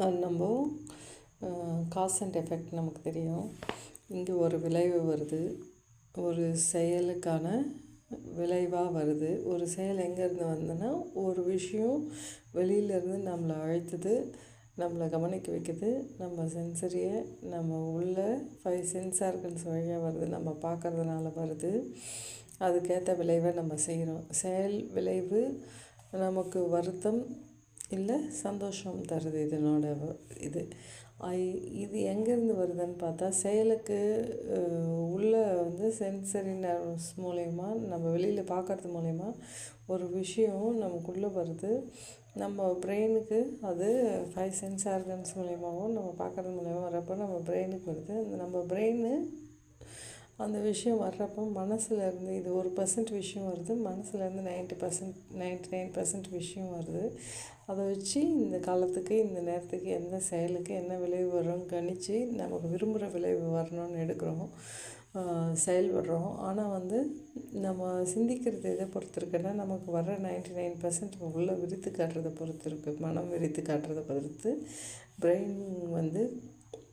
நம்ம cause and effect நமக்கு தெரியும். இங்கே ஒரு விளைவு வருது. ஒரு செயலுக்கான விளைவாக வருது. ஒரு செயல் எங்கேருந்து வந்ததுன்னா ஒரு விஷயம் வெளியிலேருந்து நம்மளை அழைத்துது நம்மளை கவனிக்க வைக்குது. நம்ம சென்சரியை நம்ம உள்ள ஃபைவ் சென்சார்கன்ஸ் வழியாக வருது. நம்ம பார்க்கறதுனால வருது. அதுக்கேற்ற விளைவை நம்ம செய்கிறோம். செயல் விளைவு நமக்கு வருத்தம் இல்லை சந்தோஷம் தருது இதனோட இது. ஐ- இது எங்கேருந்து வருதுன்னு பார்த்தா செயலுக்கு உள்ளே வந்து சென்சரி நர்வ்ஸ் மூலயமா நம்ம வெளியில் பார்க்கறது மூலயமா ஒரு விஷயம் நமக்குள்ளே வருது. நம்ம பிரெயினுக்கு அது ஃபைவ் சென்ஸ் ஆர்கன்ஸ் மூலயமாவும் நம்ம பார்க்கறது மூலயமா வரப்போ நம்ம பிரெயினுக்கு வருது. அந்த நம்ம பிரெயின் அந்த விஷயம் வர்றப்போ மனசுலேருந்து இது ஒரு பர்சன்ட் விஷயம் வருது மனசுலேருந்து ninety percent ninety nine percent விஷயம் வருது. அதை வச்சு இந்த காலத்துக்கு இந்த நேரத்துக்கு எந்த செயலுக்கு என்ன விளைவு வரும் கணித்து நமக்கு விரும்புகிற விளைவு வரணும்னு எடுக்கிறோம். செயல்படுறோம் ஆனால் வந்து நம்ம சிந்திக்கிறது எதை பொறுத்து இருக்குன்னா நமக்கு வர்ற நைன்ட்டி நைன் பர்சன்ட் உள்ள விரித்து காட்டுறதை பொறுத்து இருக்குது மனம் விரித்து காட்டுறதை பொறுத்து பிரெயின் வந்து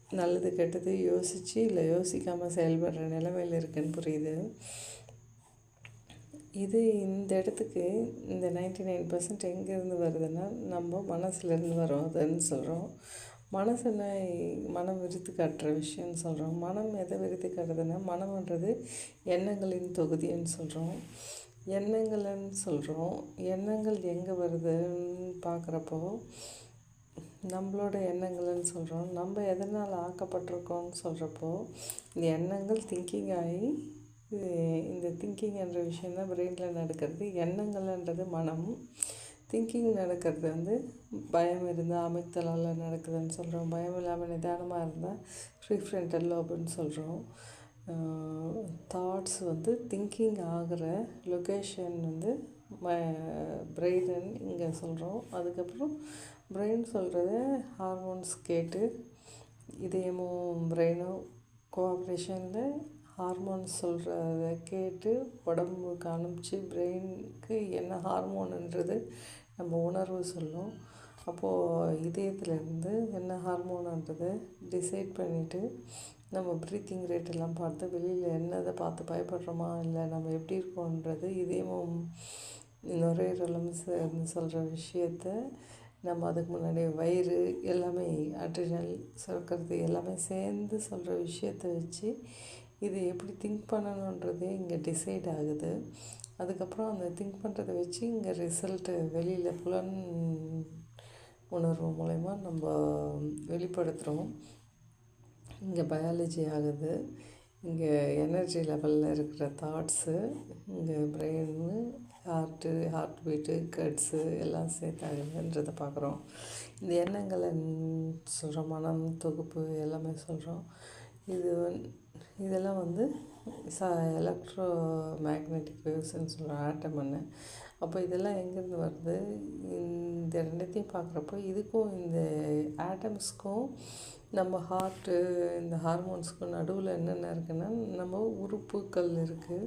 நல்லது கெட்டது யோசித்து இல்லை யோசிக்காமல் செயல்படுற நிலைமையில் இருக்குன்னு புரியுது. இது இந்த இடத்துக்கு இந்த நைன்டி நைன் பர்சன்ட் எங்கேருந்து வருதுன்னா நம்ம மனசுலேருந்து வரோம். அதுன்னு சொல்கிறோம் மனசுனா மனம் விரித்து காட்டுற விஷயம்னு சொல்கிறோம் மனம் எதை விரித்து காட்டுதுன்னா மனம்ன்றது எண்ணங்களின் தொகுதின்னு சொல்கிறோம் எண்ணங்கள்னு சொல்கிறோம் எண்ணங்கள் எங்கே வருதுன்னு பார்க்குறப்போ நம்மளோட எண்ணங்கள்னு சொல்கிறோம் நம்ம எதனால் ஆக்கப்பட்டிருக்கோம்னு சொல்கிறப்போ இந்த எண்ணங்கள் திங்கிங் ஆகி இந்த திங்கிங் என்ற விஷயம் தான் பிரெயினில் நடக்கிறது. எண்ணங்கள்ன்றது மனம். திங்கிங் நடக்கிறது வந்து பயம் இருந்தால் அமைத்தலால் நடக்குதுன்னு சொல்கிறோம் பயம் இல்லாமல் நிதானமாக இருந்தால் ப்ரீஃப்ரண்டல் லோபுன்னு சொல்கிறோம் தாட்ஸ் வந்து திங்கிங் ஆகிற லொக்கேஷன் வந்து பிரெயின் இங்கே சொல்கிறோம் அதுக்கப்புறம் பிரெயின் சொல்கிறத ஹார்மோன்ஸ் கேட்டு இதயமும் பிரெயினும் கோஆப்ரேஷனில் ஹார்மோன்ஸ் சொல்கிறத கேட்டு உடம்புக்கு அனுப்பிச்சு பிரெயினுக்கு என்ன ஹார்மோனுன்றது நம்ம உணர்வு சொல்லும். அப்போது இதயத்துலேருந்து என்ன ஹார்மோனுன்றதை டிசைட் பண்ணிவிட்டு நம்ம ப்ரீத்திங் ரேட் எல்லாம் பார்த்து வெளியில் என்னதை பார்த்து பயப்படுறோமா இல்லை நம்ம எப்படி இருக்கோன்றது இதயமும் நுரையீரலும் சேர்ந்து சொல்கிற விஷயத்த நம்ம அதுக்கு முன்னாடி வயிறு எல்லாமே அட்ரினல் சுரக்கிறது எல்லாமே சேர்ந்து சொல்கிற விஷயத்த வச்சு இது எப்படி திங்க் பண்ணணுன்றதே இங்கே டிசைட் ஆகுது. அதுக்கப்புறம் அந்த திங்க் பண்ணுறதை வச்சு இங்கே ரிசல்ட்டு வெளியில் புலன் உணர்வு மூலயமா நம்ம வெளிப்படுத்துகிறோம் இங்கே பயாலஜி ஆகுது. இங்கே எனர்ஜி லெவலில் இருக்கிற தாட்ஸு இங்கே பிரெயின்னு ஹார்ட்டு ஹார்ட் பீட்டு கட்ஸு எல்லாம் சேர்த்தாங்கன்றதை பார்க்குறோம் இந்த எண்ணங்களை சொல்கிறோம் மனம் தொகுப்பு எல்லாமே சொல்கிறோம் இது இதெல்லாம் வந்து ச எலக்ட்ரோ மேக்னெட்டிக் வேவ்ஸ்ன்னு சொல்கிறோம் ஆட்டம்னு அப்போ இதெல்லாம் எங்கேருந்து வருது? இந்த ரெண்டுத்தையும் பார்க்குறப்போ இதுக்கும் இந்த ஆட்டம்ஸ்க்கும் நம்ம ஹார்ட்டு இந்த ஹார்மோன்ஸுக்கும் நடுவில் என்னென்ன இருக்குன்னா நம்ம உறுப்புக்கள் இருக்குது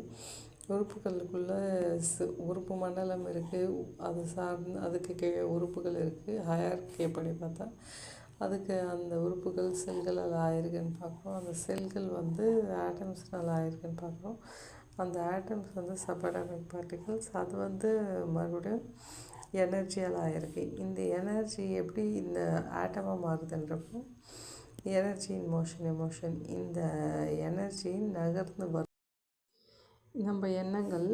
உறுப்புகளுக்குள்ளே உறுப்பு மண்டலம் இருக்குது அது சார்ந்து அதுக்கு கீழே உறுப்புகள் இருக்குது ஹயர்கே படி பார்த்தா அதுக்கு அந்த உறுப்புகள் செல்களால் ஆயிருக்குன்னு பார்க்குறோம் அந்த செல்கள் வந்து ஆட்டம்ஸ்னால் ஆயிருக்குன்னு பார்க்குறோம் அந்த ஆட்டம்ஸ் வந்து சபடாமிக் பார்ட்டிகல்ஸ் அது வந்து மறுபடியும் எனர்ஜியால் ஆயிருக்கு. இந்த எனர்ஜி எப்படி இந்த ஆட்டமாக மாறுதுன்றப்போ எனர்ஜி இன் மோஷன் எமோஷன் இந்த எனர்ஜி நகர்ந்து வரும் நம்ம எண்ணங்கள்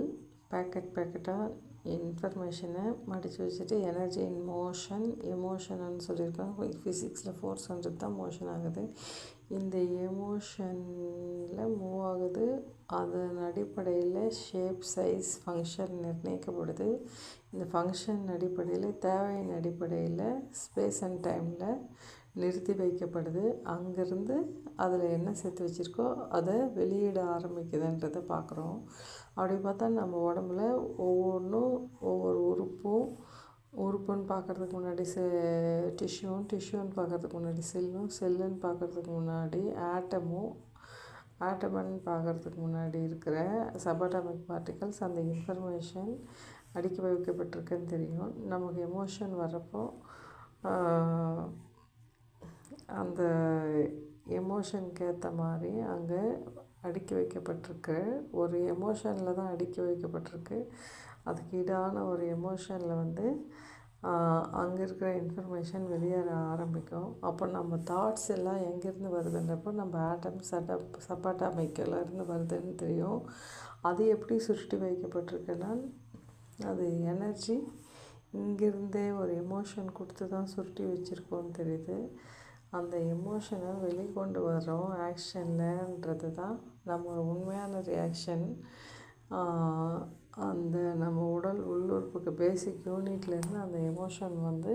பேக்கெட் பேக்கெட்டாக இன்ஃபர்மேஷனை மடித்து வச்சுட்டு எனர்ஜி இன் மோஷன் எமோஷன்னு சொல்லியிருக்காங்க. ஃபிசிக்ஸில் ஃபோர்ஸ்ன்றது தான் மோஷன் ஆகுது. இந்த எமோஷனில் மூவ் ஆகுது. அதன் அடிப்படையில் ஷேப் சைஸ் ஃபங்க்ஷன் நிர்ணயிக்கப்படுது. இந்த ஃபங்க்ஷன் அடிப்படையில் தேவையின் அடிப்படையில் ஸ்பேஸ் அண்ட் டைமில் நிறுத்தி வைக்கப்படுது. அங்கேருந்து அதில் என்ன சேர்த்து வச்சுருக்கோ அதை வெளியிட ஆரம்பிக்குதுன்றதை பார்க்குறோம். அப்படி பார்த்தா நம்ம உடம்புல ஒவ்வொன்றும் ஒவ்வொரு உறுப்பும் உறுப்புன்னு பார்க்குறதுக்கு முன்னாடி செ டிஷ்யூன் டிஷ்யூன்னு பார்க்குறதுக்கு முன்னாடி செல்லும் செல்லுன்னு பார்க்குறதுக்கு முன்னாடி ஆட்டமும் ஆட்டமன் பார்க்குறதுக்கு முன்னாடி இருக்கிற சபாட்டமிக் பார்ட்டிகல்ஸ் அந்த இன்ஃபர்மேஷன் அடிக்க வைக்கப்பட்டிருக்குன்னு தெரியும். நமக்கு எமோஷன் வர்றப்போ அந்த எமோஷனுக்கு ஏற்ற மாதிரி அங்கே அடுக்கி வைக்கப்பட்டிருக்கு. ஒரு எமோஷனில் தான் அடுக்கி வைக்கப்பட்டிருக்கு. அதுக்கு ஈடான ஒரு எமோஷனில் வந்து அங்கே இருக்கிற இன்ஃபர்மேஷன் வெளியேற ஆரம்பிக்கும். அப்போ நம்ம தாட்ஸ் எல்லாம் எங்கேருந்து வருதுன்றப்போ நம்ம ஆட்டம் சட்டப் சப்பாட்டாமைக்கிலேருந்து வருதுன்னு தெரியும். அது எப்படி சுருட்டி வைக்கப்பட்டிருக்குன்னா அது எனர்ஜி இங்கேருந்தே ஒரு எமோஷன் கொடுத்து தான் சுருட்டி வச்சுருக்கோன்னு தெரியுது. அந்த எமோஷனை வெளிக்கொண்டு வர்றோம் ஆக்ஷன்லன்றது தான் நம்ம உண்மையான ரியாக்ஷன் அந்த நம்ம உடல் உள்ளுறுப்புக்கு பேசிக் யூனிட்லேருந்து அந்த எமோஷன் வந்து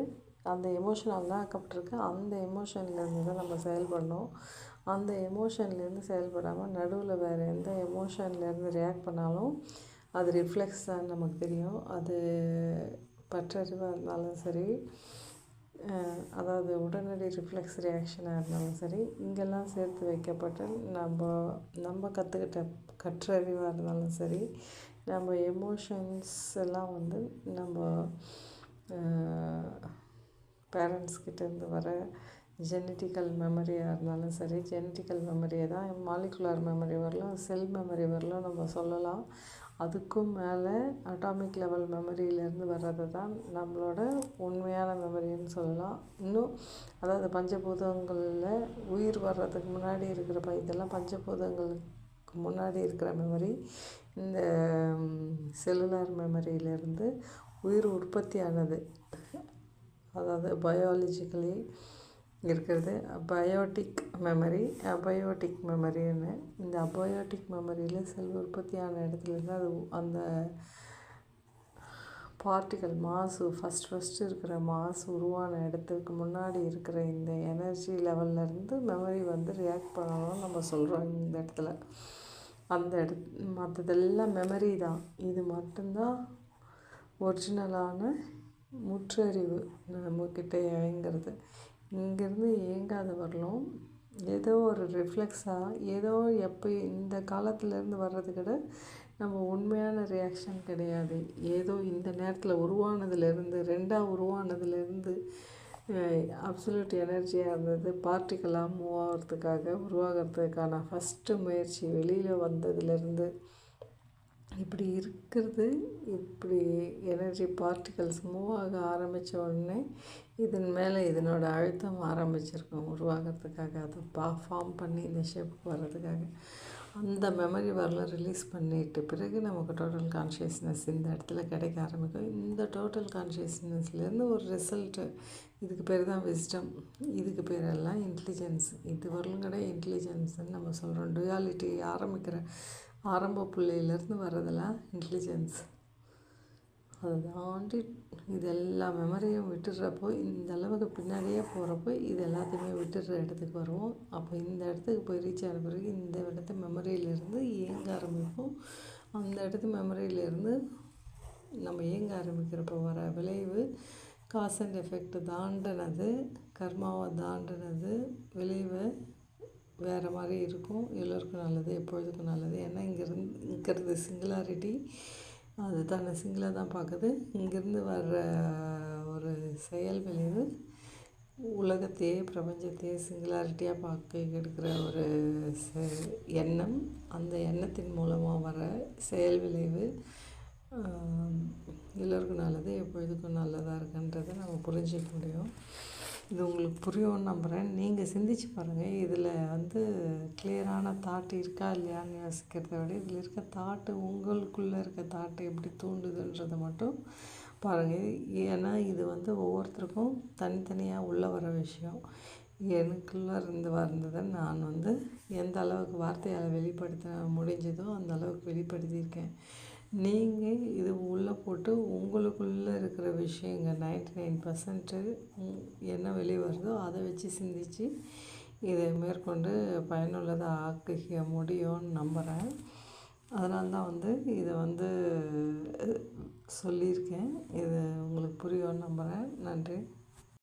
அந்த எமோஷனால் தான் ஆக்கப்பட்டிருக்கு. அந்த எமோஷன்லேருந்து தான் நம்ம செயல்படணும். அந்த எமோஷன்லேருந்து செயல்படாமல் நடுவில் வேறு எந்த எமோஷன்லேருந்து ரியாக்ட் பண்ணாலும் அது ரிஃப்ளெக்ஸ் தான் நமக்கு தெரியும். அது பற்றறிவாக இருந்தாலும் சரி. அதாவது உடனடி ரிஃப்ளெக்ஸ் ரியாக்ஷனாக இருந்தாலும் சரி இங்கெல்லாம் சேர்த்து வைக்கப்பட்ட நம்ம நம்ம கற்றுக்கிட்ட கற்றறிவாக இருந்தாலும் சரி நம்ம எமோஷன்ஸ் எல்லாம் வந்து நம்ம பேரண்ட்ஸ்கிட்டேருந்து வர ஜெனட்டிக்கல் மெமரியாக இருந்தாலும் சரி ஜெனட்டிக்கல் மெமரியை தான் மாலிகுலர் மெமரி வரலாம் செல் மெமரி வரலாம் நம்ம சொல்லலாம். அதுக்கும் மேலே அட்டாமிக் லெவல் மெமரியிலேருந்து வர்றது தான் நம்மளோட உண்மையான மெமரின்னு சொல்லலாம். இன்னும் அதாவது பஞ்சபூதங்களில் உயிர் வர்றதுக்கு முன்னாடி இருக்கிற ப இதெல்லாம் பஞ்சபூதங்களுக்கு முன்னாடி இருக்கிற மெமரி இந்த செல்லுலார் மெமரியிலேருந்து உயிர் உற்பத்தி ஆனது அதாவது பயாலஜிக்கலி இருக்கிறது. பயோட்டிக் மெமரி அபயோட்டிக் மெமரின்னு இந்த அபயோட்டிக் மெமரியில் செல் உற்பத்தியான இடத்துலேருந்து அது அந்த பார்ட்டிக்கல் மாசு ஃபஸ்ட் ஃபஸ்ட்டு இருக்கிற மாசு உருவான இடத்துக்கு முன்னாடி இருக்கிற இந்த எனர்ஜி லெவல்லேருந்து மெமரி வந்து ரியாக்ட் பண்ணணும்னு நம்ம சொல்கிறோம் இந்த இடத்துல. அந்த இட மற்றதெல்லாம் மெமரி தான். இது மட்டும்தான் ஒரிஜினலான முற்றறிவு நம்மக்கிட்ட இயங்கிறது. இங்கேருந்து இயங்காத வரலும். ஏதோ ஒரு ரிஃப்ளெக்ஸாக ஏதோ எப்போ இந்த காலத்துலேருந்து வர்றது கூட நம்ம உண்மையான ரியாக்ஷன் கிடையாது. ஏதோ இந்த நேரத்தில் உருவானதுலேருந்து ரெண்டாக உருவானதுலேருந்து அப்சல்யூட் எனர்ஜியாக இருந்தது. பார்ட்டிக்கலாக மூவ் ஆகிறதுக்காக உருவாகிறதுக்கான ஃபஸ்ட்டு முயற்சி வெளியில் வந்ததுலேருந்து இப்படி இருக்கிறது இப்படி எனர்ஜி பார்ட்டிகல்ஸ் மூவ் ஆக ஆரம்பித்த உடனே இதன் மேலே இதனோட அழுத்தம் ஆரம்பிச்சிருக்கும். உருவாகிறதுக்காக அதை பா ஃபார்ம் பண்ணி இந்த ஷேப்புக்கு வர்றதுக்காக. அந்த மெமரி வரல ரிலீஸ் பண்ணிட்டு பிறகு நமக்கு டோட்டல் கான்ஷியஸ்னஸ் இந்த இடத்துல கிடைக்க ஆரம்பிக்கும். இந்த டோட்டல் கான்ஷியஸ்னஸ்லேருந்து ஒரு ரிசல்ட்டு இதுக்கு பேர் தான் விஸ்டம் இதுக்கு பேரெல்லாம் இன்டெலிஜென்ஸ் இது வரலும் கூட இன்டெலிஜென்ஸ்ன்னு நம்ம சொல்கிறோம் டுயாலிட்டி ஆரம்பிக்கிற ஆரம்ப பிள்ளையிலேருந்து வர்றதெல்லாம் இன்டெலிஜென்ஸ் அதை தாண்டி இது எல்லா மெமரியும் விட்டுடுறப்போ இந்த அளவுக்கு பின்னாடியே போகிறப்போ இது எல்லாத்தையுமே விட்டுடுற இடத்துக்கு வருவோம். அப்போ இந்த இடத்துக்கு போய் ரீச் ஆன பிறகு இந்த இடத்து மெமரியிலேருந்து இயங்க ஆரம்பிப்போம். அந்த இடத்து மெமரியிலேருந்து நம்ம இயங்க ஆரம்பிக்கிறப்போ வர விளைவு காஸ் அண்ட் எஃபெக்ட் தாண்டினது கர்மாவை தாண்டினது விளைவை வேறு மாதிரி இருக்கும். எல்லோருக்கும் நல்லது எப்பொழுதுக்கும் நல்லது. ஏன்னா இங்கேருந்து இருக்கிறது சிங்குலாரிட்டி அது தன்னை சிங்கிளாக தான் பார்க்குது. இங்கேருந்து வர்ற ஒரு செயல் விளைவு உலகத்தையே பிரபஞ்சத்தையே சிங்குலாரிட்டியாக பார்க்க எடுக்கிற ஒரு செ எண்ணம். அந்த எண்ணத்தின் மூலமாக வர செயல் விளைவு எல்லோருக்கும் நல்லது எப்பொழுதுக்கும் நல்லதாக இருக்குன்றதை நம்ம புரிஞ்சிக்க முடியும். இது உங்களுக்கு புரியும்னு நம்புகிறேன் நீங்கள் சிந்திச்சு பாருங்கள் இதில் வந்து கிளியரான தாட் இருக்கா இல்லையான்னு யோசிக்கிறத விட இதில் இருக்க தாட்டு உங்களுக்குள்ளே இருக்க தாட்டு எப்படி தூண்டுதுன்றதை மட்டும் பாருங்கள் ஏன்னா இது வந்து ஒவ்வொருத்தருக்கும் தனித்தனியாக உள்ளே வர விஷயம். எனக்குள்ளே இருந்து வந்ததை நான் வந்து எந்த அளவுக்கு வார்த்தையால் வெளிப்படுத்த முடிஞ்சதோ அந்த அளவுக்கு வெளிப்படுத்தியிருக்கேன். நீங்கள் இது உள்ளே போட்டு உங்களுக்குள்ளே இருக்கிற விஷயங்கள் நைன்டி நைன் பர்சன்ட்டு என்ன வெளியே வருதோ அதை வச்சு சிந்தித்து இதை மேற்கொண்டு பயனுள்ளதாக ஆக்கிக்க முடியும்னு நம்புகிறேன் அதனால தான் வந்து இதை வந்து சொல்லியிருக்கேன். இது உங்களுக்கு புரியும்னு நம்புகிறேன் நன்றி.